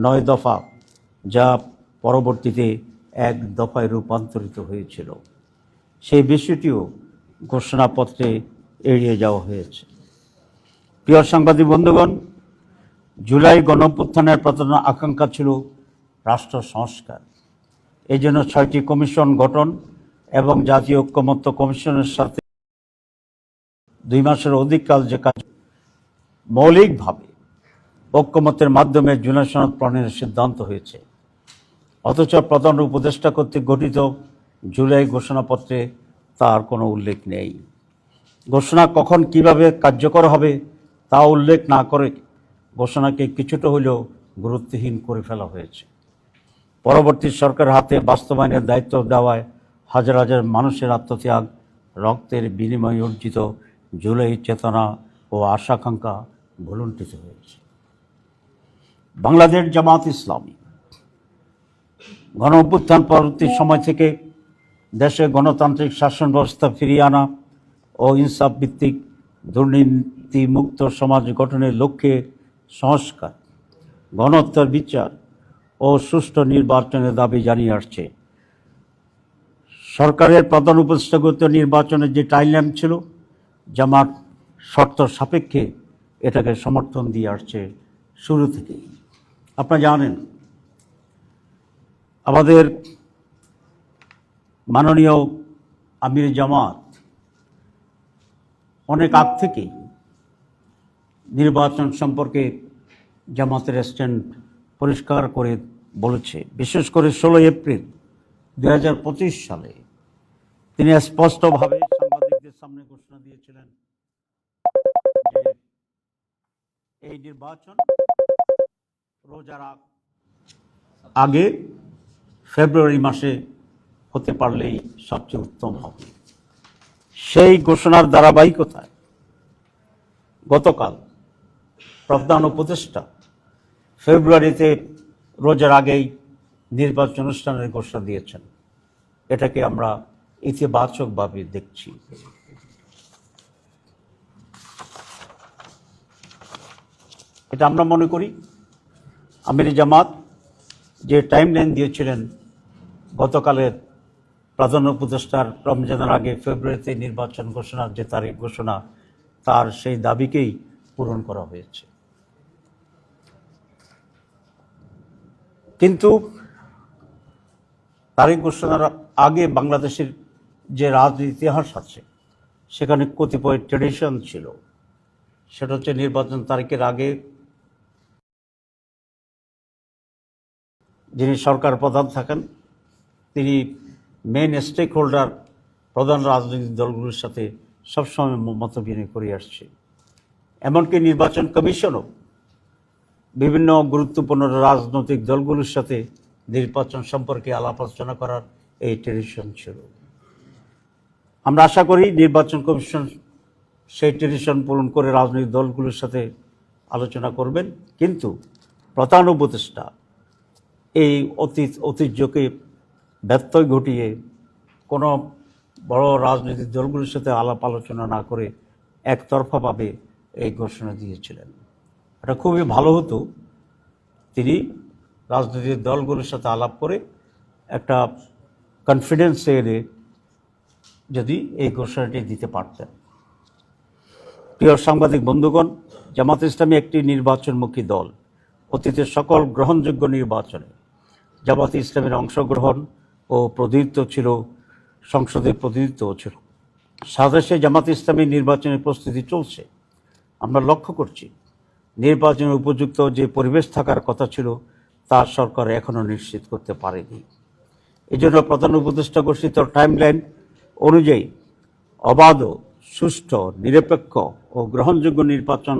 নয় দফা, যা পরবর্তীতে এক দফায় রূপান্তরিত হয়েছিল। সেই বিষয়টিও ঘোষণাপত্রে এড়িয়ে যাওয়া হয়েছে। প্রিয় সাংবাদিক বন্ধুগণ, জুলাই গণপ্রত্থানের প্রধান আকাঙ্ক্ষা ছিল রাষ্ট্র সংস্কার। এই জন্য ছয়টি কমিশন গঠন এবং জাতীয় ঐক্যমত্য কমিশনের সাথে দুই মাসের অধিককাল যে কাজ মৌলিকভাবে ঐক্যমতের মাধ্যমে জুলাই সনদ প্রণয়নের সিদ্ধান্ত হয়েছে। অথচ প্রধান উপদেষ্টা কর্তৃক গঠিত জুলাই ঘোষণাপত্রে তার কোনো উল্লেখ নেই। ঘোষণা কখন কীভাবে কার্যকর হবে তা উল্লেখ না করে ঘোষণাকে কিছুটা হলেও গুরুত্বহীন করে ফেলা হয়েছে। পরবর্তী সরকার হাতে বাস্তবায়নের দায়িত্ব দেওয়ায় হাজার হাজার মানুষের আত্মত্যাগ, রক্তের বিনিময়ে অর্জিত জুলাই চেতনা ও আশাকাঙ্ক্ষা ভুলুণ্ঠিত হয়েছে। বাংলাদেশ জামাত ইসলামী গণ অভ্যুত্থান পরবর্তী সময় থেকে দেশে গণতান্ত্রিক শাসন ব্যবস্থা ফিরিয়ে আনা ও ইনসাফ ভিত্তিক দুর্নীতিমুক্ত সমাজ গঠনের লক্ষ্যে সংস্কার, গণহত্যার বিচার ও সুষ্ঠু নির্বাচনের দাবি জানিয়ে আসছে। সরকারের প্রধান উপদেষ্টাগত নির্বাচনের যে টাইমলাইন ছিল, জামাত শর্ত সাপেক্ষে এটাকে সমর্থন দিয়ে আসছে শুরু থেকেই। আপনারা জানেন, আমাদের মাননীয় আমির জামাত অনেক আগ থেকে নির্বাচন সম্পর্কে জামাতের স্ট্যান্ড পরিষ্কার করে বলেছে। বিশেষ করে ষোলোই এপ্রিল দু হাজার পঁচিশ সালে তিনি স্পষ্টভাবে সাংবাদিকদের সামনে ঘোষণা দিয়েছিলেন যে এই নির্বাচন রোজার আগ- ফেব্রুয়ারি মাসে হতে পারলেই সবচেয়ে উত্তম হবে। সেই ঘোষণার ধারাবাহিকতায় গতকাল প্রধান উপদেষ্টা ফেব্রুয়ারিতে রোজার আগেই নির্বাচন অনুষ্ঠানের ঘোষণা দিয়েছেন। এটাকে আমরা ইতিবাচকভাবে দেখছি। এটা আমরা মনে করি আমির জামাত যে টাইমলাইন দিয়েছিলেন গতকালের প্রধান উপদেষ্টার রমজানের আগে ফেব্রুয়ারিতে নির্বাচন ঘোষণার যে তারিখ ঘোষণা, তার সেই দাবিকেই পূরণ করা হয়েছে। কিন্তু তারিখ ঘোষণার আগে বাংলাদেশের যে রাজনীতি ইতিহাস আছে, সেখানে কতিপয় ট্রেডিশন ছিল। সেটা হচ্ছে নির্বাচন তারিখের আগে যিনি সরকার প্রধান থাকেন, তিনি মেন স্টেক হোল্ডার প্রধান রাজনৈতিক দলগুলোর সাথে সবসময় মত বিনিময় করে আসছে। এমনকি নির্বাচন কমিশনও বিভিন্ন গুরুত্বপূর্ণ রাজনৈতিক দলগুলোর সাথে নির্বাচন সম্পর্কে আলাপ আলোচনা করার এই ট্রেডিশন ছিল। আমরা আশা করি নির্বাচন কমিশন সেই ট্রেডিশন পূরণ করে রাজনৈতিক দলগুলোর সাথে আলোচনা করবেন, কিন্তু প্রধান উপদেষ্টা এই অতীত ঐতিহ্যকে ব্যত্যয় ঘটিয়ে কোনো বড় রাজনৈতিক দলগুলির সাথে আলাপ আলোচনা না করে একতরফাভাবে এই ঘোষণা দিয়েছিলেন। এটা খুবই ভালো হতো। তিনি রাজনৈতিক দলগুলোর সাথে আলাপ করে একটা কনফিডেন্স এনে যদি এই ঘোষণাটি দিতে পারতেন। প্রিয় সাংবাদিক বন্ধুগণ, জামাত ইসলামী একটি নির্বাচনমুখী দল। অতীতের সকল গ্রহণযোগ্য নির্বাচনে জামাত ইসলামের অংশগ্রহণ ও প্রতিনিধিত্ব ছিল, সংসদের প্রতিনিধিত্বও ছিল। সাদেশে জামাত ইসলামী নির্বাচনের প্রস্তুতি চলছে। আমরা লক্ষ্য করছি, নির্বাচনের উপযুক্ত যে পরিবেশ থাকার কথা ছিল, তা সরকার এখনও নিশ্চিত করতে পারেনি। এজন্য প্রধান উপদেষ্টা ঘোষিত টাইমলাইন অনুযায়ী অবাধ, সুষ্ঠু, নিরপেক্ষ ও গ্রহণযোগ্য নির্বাচন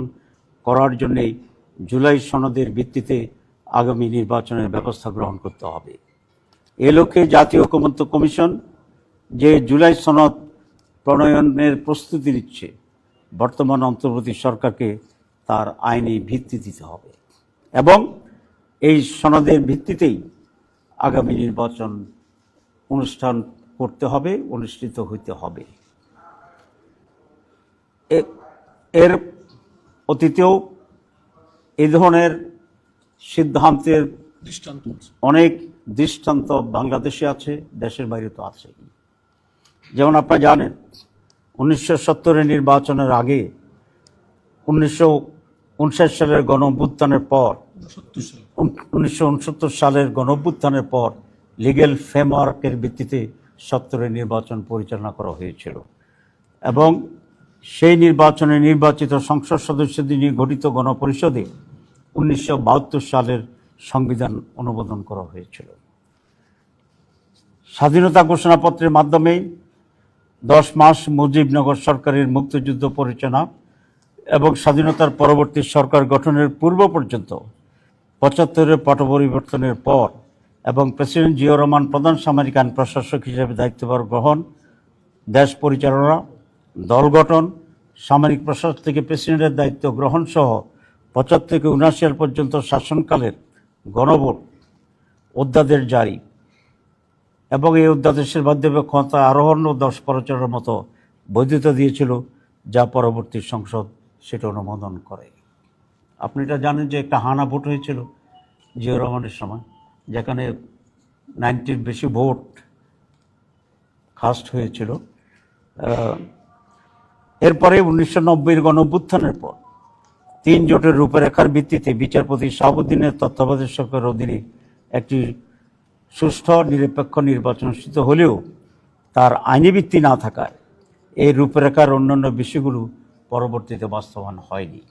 করার জন্যেই জুলাই সনদের ভিত্তিতে আগামী নির্বাচনের ব্যবস্থা গ্রহণ করতে হবে। এ লক্ষ্যে জাতীয় ঐকমত্য কমিশন যে জুলাই সনদ প্রণয়নের প্রস্তুতি নিচ্ছে, বর্তমান অন্তর্বর্তী সরকারকে তার আইনি ভিত্তি দিতে হবে এবং এই সনদের ভিত্তিতেই আগামী নির্বাচন অনুষ্ঠান করতে হবে, অনুষ্ঠিত হইতে হবে। এর অতীতেও এ ধরনের সিদ্ধান্তের দৃষ্টান্ত অনেক দৃষ্টান্ত বাংলাদেশে আছে দেশের বাইরে তো আছে। যেমন আপনারা জানেন উনিশশো সত্তরের নির্বাচনের আগে উনিশশো উনষাট সালের গণঅভ্যুত্থানের পর উনিশশো উনসত্তর সালের গণঅভ্যুত্থানের পর লিগেল ফ্রেমওয়ার্কের ভিত্তিতে সত্তরের নির্বাচন পরিচালনা করা হয়েছিল। এবং সেই নির্বাচনে নির্বাচিত সংসদ সদস্যদের নিয়ে গঠিত গণপরিষদে উনিশশো বাহাত্তর সালের সংবিধান অনুমোদন করা হয়েছিল। স্বাধীনতা ঘোষণাপত্রের মাধ্যমে দশ মাস মুজিবনগর সরকারের মুক্তিযুদ্ধ পরিচালনা এবং স্বাধীনতার পরবর্তী সরকার গঠনের পূর্ব পর্যন্ত পঁচাত্তরের পট পরিবর্তনের পর এবং প্রেসিডেন্ট জিয়া রহমান প্রধান সামরিক আইন প্রশাসক হিসেবে দায়িত্বভার গ্রহণ, দেশ পরিচালনা, দল গঠন, সামরিক প্রশাসক থেকে প্রেসিডেন্টের দায়িত্ব গ্রহণ সহ পঁচাত্তর থেকে উনআশি সাল পর্যন্ত শাসনকালের গণভোট অধ্যাদেশ জারি। এবং এই অধ্যাদেশের মাধ্যমে ক্ষমতা আরোহণ ও দশ পরিচালনার মতো বৈধতা দিয়েছিল, যা পরবর্তী সংসদ সেটা অনুমোদন করে। আপনি এটা জানেন যে একটা হানা ভোট হয়েছিল জিয়া রহমানের সময়, যেখানে নাইনটির বেশি ভোট কাস্ট হয়েছিল। এরপরে উনিশশো নব্বইয়ের গণঅভ্যুত্থানের পর তিন জোটের রূপরেখার ভিত্তিতে বিচারপতি শাহাবুদ্দিনের তত্ত্বাবধায়ক সরকারের অধীনে একটি সুষ্ঠু নিরপেক্ষ নির্বাচন অনুষ্ঠিত হলেও তার আইনি ভিত্তি না থাকায় এই রূপরেখার অন্যান্য বিষয়গুলো পরবর্তীতে বাস্তবায়ন হয়নি।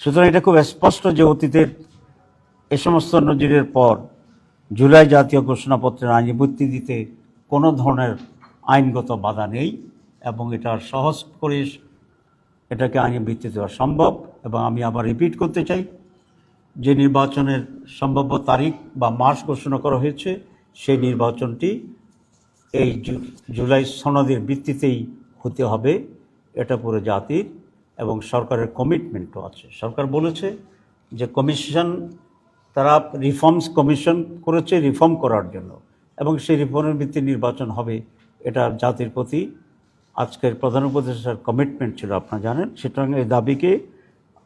সুতরাং এটা খুব স্পষ্ট যে অতীতের এ সমস্ত নজিরের পর জুলাই জাতীয় ঘোষণাপত্রের আইনি ভিত্তি দিতে কোনো ধরনের আইনগত বাধা নেই এবং এটা সহজ করে এটাকে আইনি ভিত্তি দেওয়া সম্ভব এবং আমি আবার রিপিট করতে চাই। যে নির্বাচনের সম্ভাব্য তারিখ বা মাস ঘোষণা করা হয়েছে, সেই নির্বাচনটি এই জুলাই সনদের ভিত্তিতেই হতে হবে। এটা পুরো জাতির এবং সরকারের কমিটমেন্টও আছে। সরকার বলেছে যে কমিশন তারা রিফর্মস কমিশন করেছে রিফর্ম করার জন্য এবং সেই রিফর্মের ভিত্তি নির্বাচন হবে, এটা জাতির প্রতি আজকের প্রধান উপদেষ্টার কমিটমেন্ট ছিল, আপনারা জানেন। সুতরাং এই দাবিকে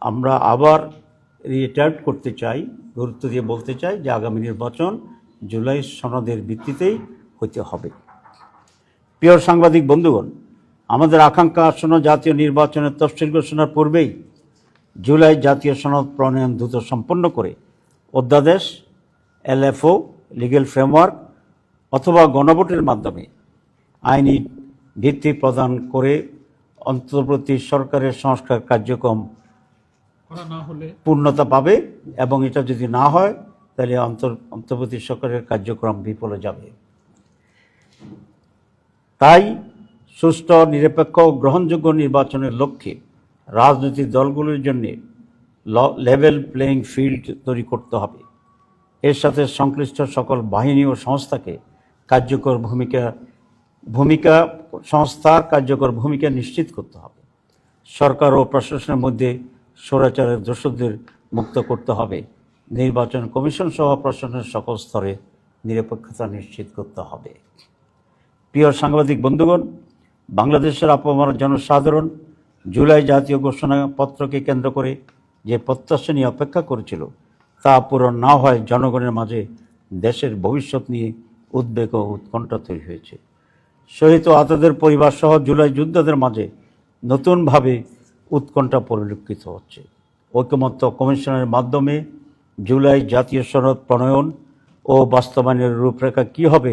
আমরা আবার রিটায়ার্ড করতে চাই, গুরুত্ব দিয়ে বলতে চাই যে আগামী নির্বাচন জুলাই সনদের ভিত্তিতেই হতে হবে। প্রিয় সাংবাদিক বন্ধুগণ, আমাদের আকাঙ্ক্ষা আসন্ন জাতীয় নির্বাচনের তফসিল ঘোষণার পূর্বেই জুলাই জাতীয় সনদ প্রণয়ন দ্রুত সম্পন্ন করে অধ্যাদেশ, এলএফও লিগেল ফ্রেমওয়ার্ক অথবা গণভোটের মাধ্যমে আইনি ভিত্তি প্রদান করে অন্তর্বর্তী সরকারের সংস্কার কার্যক্রম পূর্ণতা পাবে এবং এটা যদি না হয় তাহলে অন্তর অন্তর্বর্তী সরকারের কার্যক্রম বিফলে যাবে। তাই সুষ্ঠু নিরপেক্ষ গ্রহণযোগ্য নির্বাচনের লক্ষ্যে রাজনৈতিক দলগুলোর জন্য লেভেল প্লেয়িং ফিল্ড তৈরি করতে হবে। এর সাথে সংশ্লিষ্ট সকল বাহিনী ও সংস্থাকে কার্যকর ভূমিকা ভূমিকা সংস্থার কার্যকর ভূমিকা নিশ্চিত করতে হবে। সরকার ও প্রশাসনের মধ্যে স্বৈরাচারের দোষদের মুক্ত করতে হবে। নির্বাচন কমিশন সহ প্রশাসনের সকল স্তরে নিরপেক্ষতা নিশ্চিত করতে হবে। প্রিয় সাংবাদিক বন্ধুগণ, বাংলাদেশের আপামর জনসাধারণ জুলাই জাতীয় ঘোষণাপত্রকে কেন্দ্র করে যে প্রত্যাশা নিয়ে অপেক্ষা করেছিল, তা পূরণ না হয় জনগণের মাঝে দেশের ভবিষ্যৎ নিয়ে উদ্বেগ ও উৎকণ্ঠা তৈরি হয়েছে। শহীদ ও আহতদের পরিবার সহ জুলাই যোদ্ধাদের মাঝে নতুনভাবে উৎকণ্ঠা পরিলক্ষিত হচ্ছে। ঐকমত্য কমিশনের মাধ্যমে জুলাই জাতীয় সনদ প্রণয়ন ও বাস্তবায়নের রূপরেখা কী হবে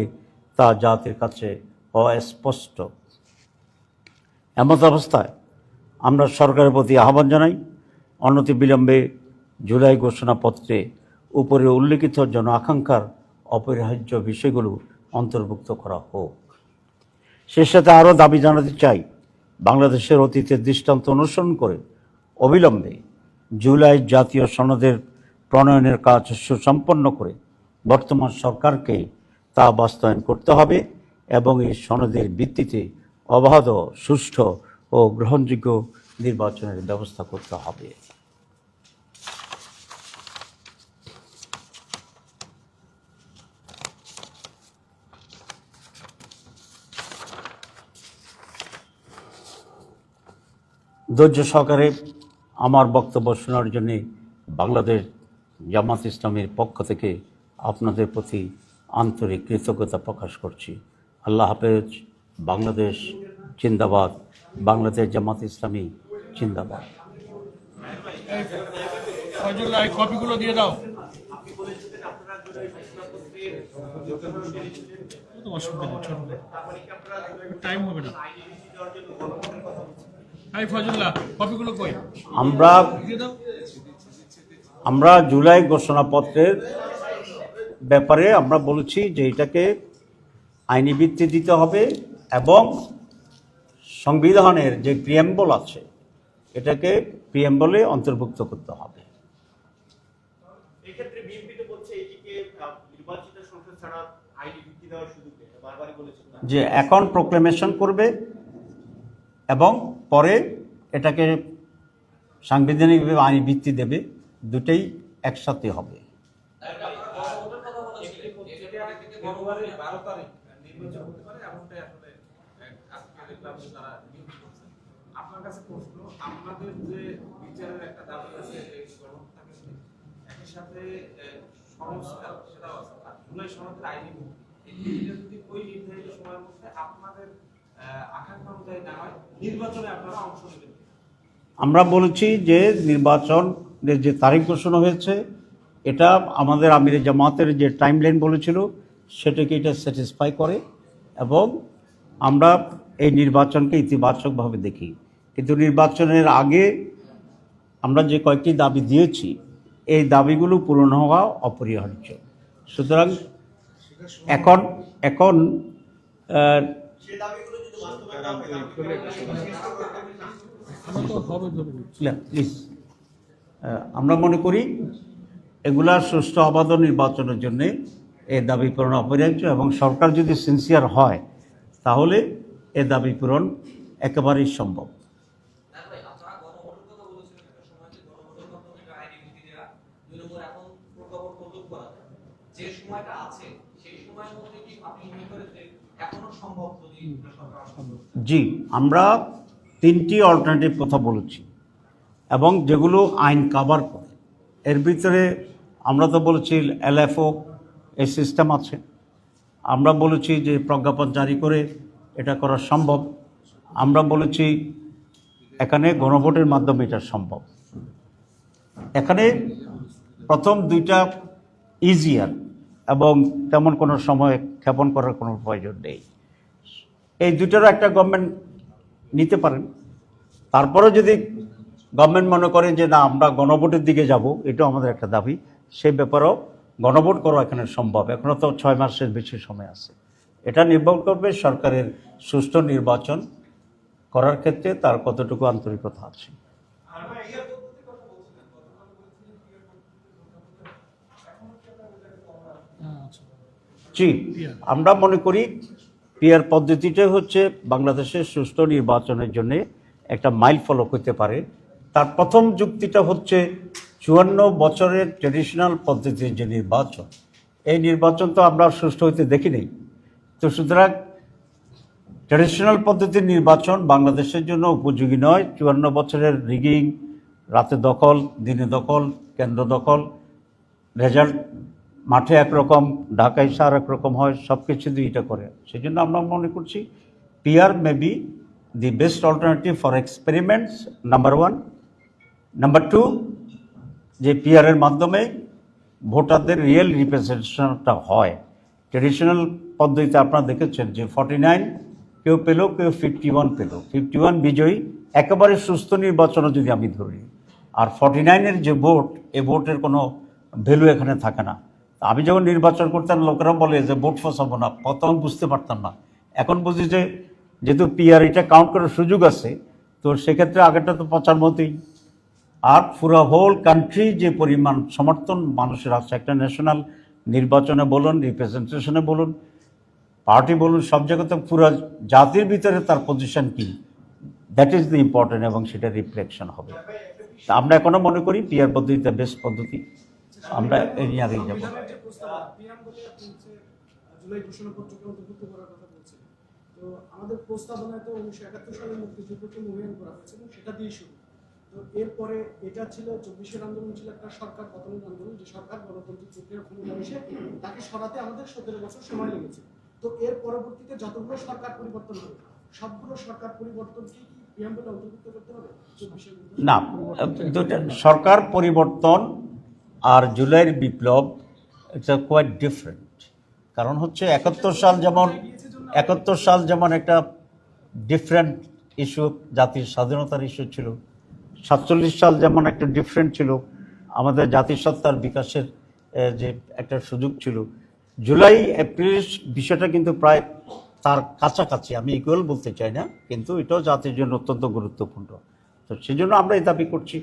তা জাতির কাছে অস্পষ্ট। এমত অবস্থায় আমরা সরকারের প্রতি আহ্বান জানাই অনতি বিলম্বে জুলাই ঘোষণাপত্রে উপরে উল্লেখিত জন আকাঙ্ক্ষার অপরিহার্য বিষয়গুলো অন্তর্ভুক্ত করা হোক। সে সাথে আরও দাবি জানাতে চাই, বাংলাদেশের অতীতের দৃষ্টান্ত অনুসরণ করে অবিলম্বে জুলাই জাতীয় সনদের প্রণয়নের কাজ সুসম্পন্ন করে বর্তমান সরকারকে তা বাস্তবায়ন করতে হবে এবং এই সনদের ভিত্তিতে অবাধ, সুষ্ঠু ও গ্রহণযোগ্য নির্বাচনের ব্যবস্থা করতে হবে। ধৈর্য সহকারে আমার বক্তব্য শোনার জন্যে বাংলাদেশ জামাত ইসলামের পক্ষ থেকে আপনাদের প্রতি আন্তরিক কৃতজ্ঞতা প্রকাশ করছি। আল্লাহ হাফেজ, বাংলাদেশ জিন্দাবাদ, বাংলাদেশ জামাত ইসলামী জিন্দাবাদ। টাইম হবে না। আমরা আমরা জুলাই ঘোষণাপত্রের ব্যাপারে আমরা বলেছি যে এটাকে আইনি ভিত্তি দিতে হবে এবং সংবিধানের যে প্রিয়েম্বল আছে এটাকে প্রিয়েম্বলে অন্তর্ভুক্ত করতে হবে। যে এখন প্রোক্লেমেশন করবে এবং পরে এটাকে সাংবিধানিকভাবে আইনি ভিত্তি দেবে, দুটেই একসাথে হবে। সংস্কার সেটাও আছে আইনি যদি ওই নির্ধারিত সময়ের মধ্যে আপনাদের আকাঙ্ক্ষা অনুযায়ী না হয় নির্বাচনে আপনারা অংশ নেবেন আমরা বলেছি যে নির্বাচনের যে তারিখ ঘোষণা হয়েছে এটা আমাদের আমির জামাতের যে টাইম লাইন বলেছিল সেটাকে এটা স্যাটিসফাই করে এবং আমরা এই নির্বাচনকে ইতিবাচকভাবে দেখি। কিন্তু নির্বাচনের আগে আমরা যে কয়েকটি দাবি দিয়েছি এই দাবিগুলো পূরণ হওয়া অপরিহার্য। সুতরাং এখন এখন আমরা মনে করি এগুলা সুষ্ঠু অবাধ নির্বাচনের জন্য এ দাবি পূরণ অপরিহার্য এবং সরকার যদি সিনসিয়ার হয়, তাহলে এ দাবি পূরণ একেবারেই সম্ভব না ভাই আপনারা গণভোটের কথা বলেছিলেন একটা সময় যে গণভোটের মাধ্যমে একটা আইডি ভিত্তি দেওয়া দুই নম্বর এখন প্রজ্ঞাপন প্রস্তুত করা যায়। যে সময়টা আছে সেই সময়ের মধ্যে কি আপনি মনে করেন যে এখনও সম্ভব যদি জি আমরা তিনটি অল্টারনেটিভ কথা বলেছি এবং যেগুলো আইন কাভার করে। এর ভিতরে আমরা তো বলেছি এলএফও এই সিস্টেম আছে। আমরা বলেছি যে প্রজ্ঞাপন জারি করে এটা করা সম্ভব। আমরা বলেছি এখানে গণভোটের মাধ্যমে এটা সম্ভব। এখানে প্রথম দুইটা ইজিয়ার এবং তেমন কোনো সময় ক্ষেপণ করার কোনো প্রয়োজন নেই। এই দুটোরও একটা গভর্নমেন্ট নিতে পারেন। তারপরে যদি গভর্নমেন্ট মনে করেন যে না, আমরা গণভোটের দিকে যাব, এটাও আমাদের একটা দাবি। সেই ব্যাপারেও গণভোট করা এখানে সম্ভব। এখনও তো ছয় মাসের বেশি সময় আছে। এটা নির্ভর করবে সরকারের সুষ্ঠু নির্বাচন করার ক্ষেত্রে তার কতটুকু আন্তরিকতা আছে হ্যাঁ, আচ্ছা। জি, আমরা মনে করি পিয়ার পদ্ধতিটা হচ্ছে বাংলাদেশের সুষ্ঠু নির্বাচনের জন্য একটা মাইল ফলক হতে পারে। তার প্রথম যুক্তিটা হচ্ছে চুয়ান্ন বছরের ট্রেডিশনাল পদ্ধতির যে নির্বাচন, এই নির্বাচন তো আমরা সুষ্ঠু হইতে দেখি নেই। তো সুতরাং ট্রেডিশনাল পদ্ধতির নির্বাচন বাংলাদেশের জন্য উপযোগী নয়। চুয়ান্ন বছরের রিগিং রাতে দখল, দিনে দখল, কেন্দ্র দখল রেজাল্ট মাঠে একরকম, ঢাকায় সার একরকম হয় সব কিছু দিয়ে এটা করে। সেই জন্য আমরা মনে করছি PR may be the best alternative for experiments number one number two যে পিআরের মাধ্যমে ভোটারদের রিয়েল রিপ্রেজেন্টেশনটা হয়। ট্রেডিশনাল পদ্ধতিতে আপনারা দেখেছেন যে ফর্টি নাইন কেউ পেল, কেউ ফিফটি ওয়ান পেল। ফিফটি ওয়ান বিজয়ী, একেবারে সুস্থ নির্বাচনও যদি আমি ধরি। আর ফর্টি নাইনের যে ভোট, এ ভোটের কোনো ভ্যালু এখানে থাকে না। আমি যখন নির্বাচন করতাম, লোকেরা বলে যে ভোট ফসাবো না। তখন বুঝতে পারতাম না। এখন বুঝি যে যেহেতু পিআর এটা কাউন্ট করার সুযোগ আছে, তো সেক্ষেত্রে আগেরটা তো পচার মতোই আর পুরো হোল কান্ট্রি যে পরিমাণ সমর্থন, মানুষের আছে, একটা ন্যাশনাল নির্বাচনে বলুন রিপ্রেজেন্টেশনে বলুন পার্টি বলুন, সব জায়গাতে পুরো জাতির ভিতরে তার পজিশন কি? দ্যাট ইজ দ্য ইম্পর্টেন্ট এবং সেটা রিফ্লেকশন হবে। তা আমরা এখনও মনে করি পিয়ার পদ্ধতিটা বেস্ট পদ্ধতি। আমরা এই নিয়ে আগেই যাব। জুলাই ঘোষণাপত্রকে অন্তর্ভুক্ত করার কথা বলছেন। তো আমাদের প্রস্তাবনায় তো উনিশশো একাত্তর সালে মুক্তিযুদ্ধকে মূল্যায়ন করা সেটা দিয়ে শুরু। তো এরপরে এটা ছিল চব্বিশের আন্দোলন ছিল একটা সরকার পতনের আন্দোলন। যে সরকার গণতান্ত্রিক ক্ষমতা এসে তাকে সরাতে আমাদের সতেরো বছর সময় লেগেছে। তো এর পরবর্তীতে যতগুলো সরকার পরিবর্তন হবে সবগুলো সরকার পরিবর্তনকে কি প্রিয়াম্বলে অন্তর্ভুক্ত করতে হবে? চব্বিশের না দুটা সরকার পরিবর্তন আর জুলাইয়ের বিপ্লব এটা কোয়াইট ডিফারেন্ট কারণ হচ্ছে একাত্তর সাল যেমন, একাত্তর সাল যেমন একটা ডিফারেন্ট ইস্যু জাতির স্বাধীনতার ইস্যু ছিল। সাতচল্লিশ সাল যেমন একটা ডিফারেন্ট ছিল, আমাদের জাতিসত্তার বিকাশের যে একটা সুযোগ ছিল। জুলাই, এপ্রিল বিষয়টা কিন্তু প্রায় তার কাছাকাছি, আমি ইকুয়াল বলতে চাই না, কিন্তু এটাও জাতির জন্য অত্যন্ত গুরুত্বপূর্ণ। তো সেই জন্য আমরা এই দাবি করছি।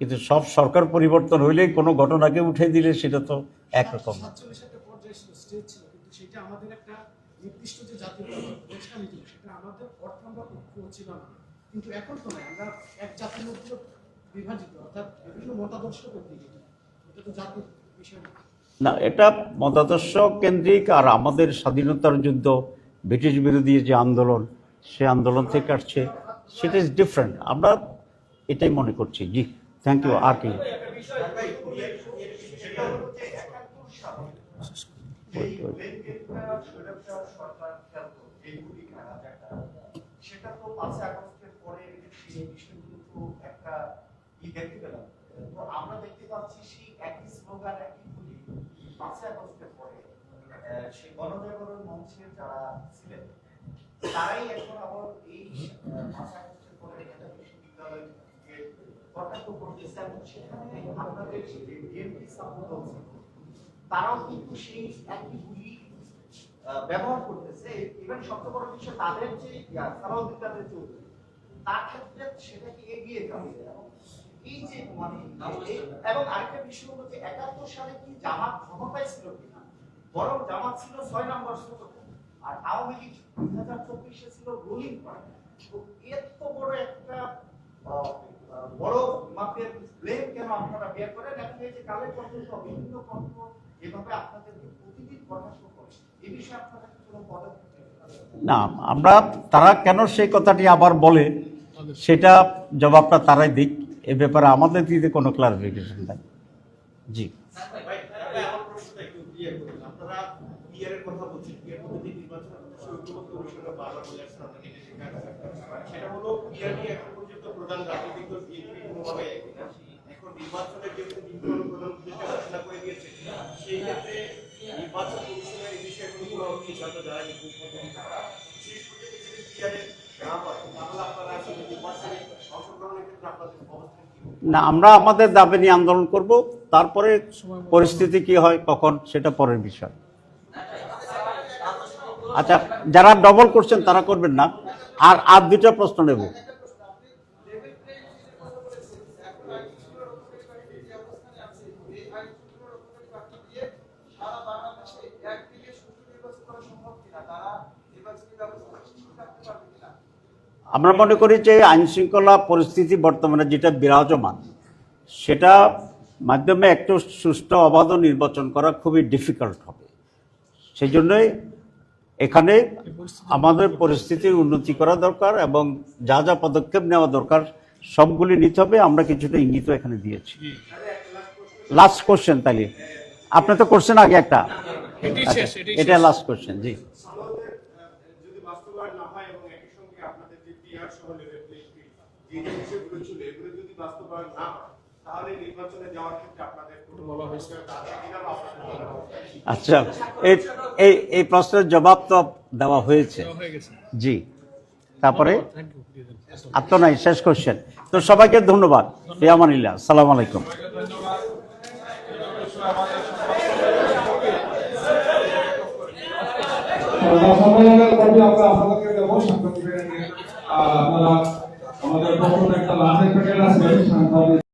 কিন্তু সব সরকার পরিবর্তন হইলেই কোনো ঘটনাকে উঠে দিলে সেটা তো একরকম কিন্তু এখন তো আমরা এক জাতির মধ্যে বিভাজিত অর্থাৎ বিভিন্ন মতাদর্শ এটা। তো জাতির বিষয় না। এটা মতাদর্শ কেন্দ্রিক আর আমাদের স্বাধীনতার যুদ্ধ ব্রিটিশ বিরোধী যে আন্দোলন সে আন্দোলন থেকে আসছে সেটা ইজ ডিফারেন্ট আমরা এটাই মনে করছি। জি। থ্যাংক ইউ আর কি আমরা দেখতে পাচ্ছি সেই একই একই আগস্টের পরে সেই যারা ছিলেন, তারাই এখন আবার এই আহ, পাঁচই আগস্টের পরে ঢাকা বিশ্ববিদ্যালয়কে কটাক্ষ করতেছে এবং সেখানে আপনাদের বিএনপি সাপোর্ট ছিল তারাও কিন্তু সেই একই গুলি ব্যবহার করতেছে ইভেন সবচেয়ে বড় বিষয় তাদের যে সালাউদ্দিন কাদের চৌধুরী তার ক্ষেত্রে সেটাকে এগিয়ে এবং এই যে মানে এবং আরেকটা বিষয় হলো যে একাত্তর সালে কি জামাত ক্ষমতায় ছিল কিনা? বরং জামাত ছিল ছয় নম্বর আর আওয়ামী লীগ দুই হাজার চব্বিশে ছিল রুলিং পার্টি তো এত বড় একটা আপনারা বের করে দেখা যে কালের পর্যন্ত বিভিন্ন কণ্ঠ এভাবে আপনাদেরকে প্রতিদিন পরামর্শ করে। এই বিষয়ে আপনাদের কোনো পদক্ষেপ না, আমরা, তারা কেন সেই কথাটি আবার বলে, সেটা জবাবটা তারাই দিক। এ ব্যাপারে আমাদের দিতে কোনো ক্লারিফিকেশন নাই। জি ভাই, ভাই, আমার প্রশ্নটা একটু clear করুন। আপনারা clear এর কথা বলছেন, clear পদ্ধতি নির্বাচন আপনারা ঐক্যবদ্ধ কমিশনে বারবার বলে আসছেন, আপনাকে এটা শেখানো হয়েছে। সেটা হলো clearly এখন পর্যন্ত প্রধান রাজনৈতিক দল BNP কোনোভাবে একই না। এখন নির্বাচনের যেহেতু নির্বাচন প্রধান উদ্দেশ্য ঘোষণা করে দিয়েছে, সেই ক্ষেত্রে নির্বাচন কমিশনের এই বিষয়ে কোনো কোনো সিদ্ধান্ত জানায়নি কোন পদ্ধতি ছাড়া। শেষ পর্যন্ত যদি clear এ না হয়, তাহলে আপনারা আসলে নির্বাচনে অংশগ্রহণের ক্ষেত্রে আপনাদের অবস্থান কি হবে? না, আমরা আমাদের দাবি নিয়ে আন্দোলন করব, তারপরে পরিস্থিতি কি হয়, কখন, সেটা পরের বিষয়। আচ্ছা যারা ডবল করছেন, তারা করবেন না। আর আর দুটা প্রশ্ন নেব সারা বাংলাদেশে একদিকে সুষ্ঠু নির্বাচন করা সম্ভব কিনা তারা নির্বাচনী ব্যবস্থা সুষ্ঠু রাখতে পারবে কিনা আমরা মনে করি যে আইন শৃঙ্খলা পরিস্থিতি বর্তমানে যেটা বিরাজমান সেটা মাধ্যমে একটু সুষ্ঠু অবাধ নির্বাচন করা খুবই ডিফিকাল্ট হবে। সেই জন্যই এখানে আমাদের পরিস্থিতির উন্নতি করা দরকার এবং যা যা পদক্ষেপ নেওয়া দরকার সবগুলি নিতে হবে। আমরা কিছুটা ইঙ্গিত এখানে দিয়েছি। লাস্ট কোশ্চেন তাহলে আপনি তো করছেন আগে একটা। এটি লাস্ট কোশ্চেন জি আমাদের আহ, যদি বাস্তবায়ন না হয় এবং একই সঙ্গে আপনাদের যে পিআর সহ লেভেল প্লেইং ফিল্ড যে যে ছিল এগুলো যদি বাস্তবায়ন না হয় তাহলে নির্বাচনে যাওয়ার ক্ষেত্রে আপনাদের কোনো বলা হয়েছে। কিনা বা আপনাদের বলা হয়েছে? আচ্ছা এই এই এই প্রশ্নের জবাব তো দেওয়া হয়েছে। জি। তারপরে? আর তো নাই শেষ কোশ্চেন তো সবাইকে ধন্যবাদ। ফিয়ামানিল্লাহ সালাম আলাইকুম। আমরা আপনাদেরকে দেবো সাংবাদিক আপনারা একটা লাভের প্যাকেট আছে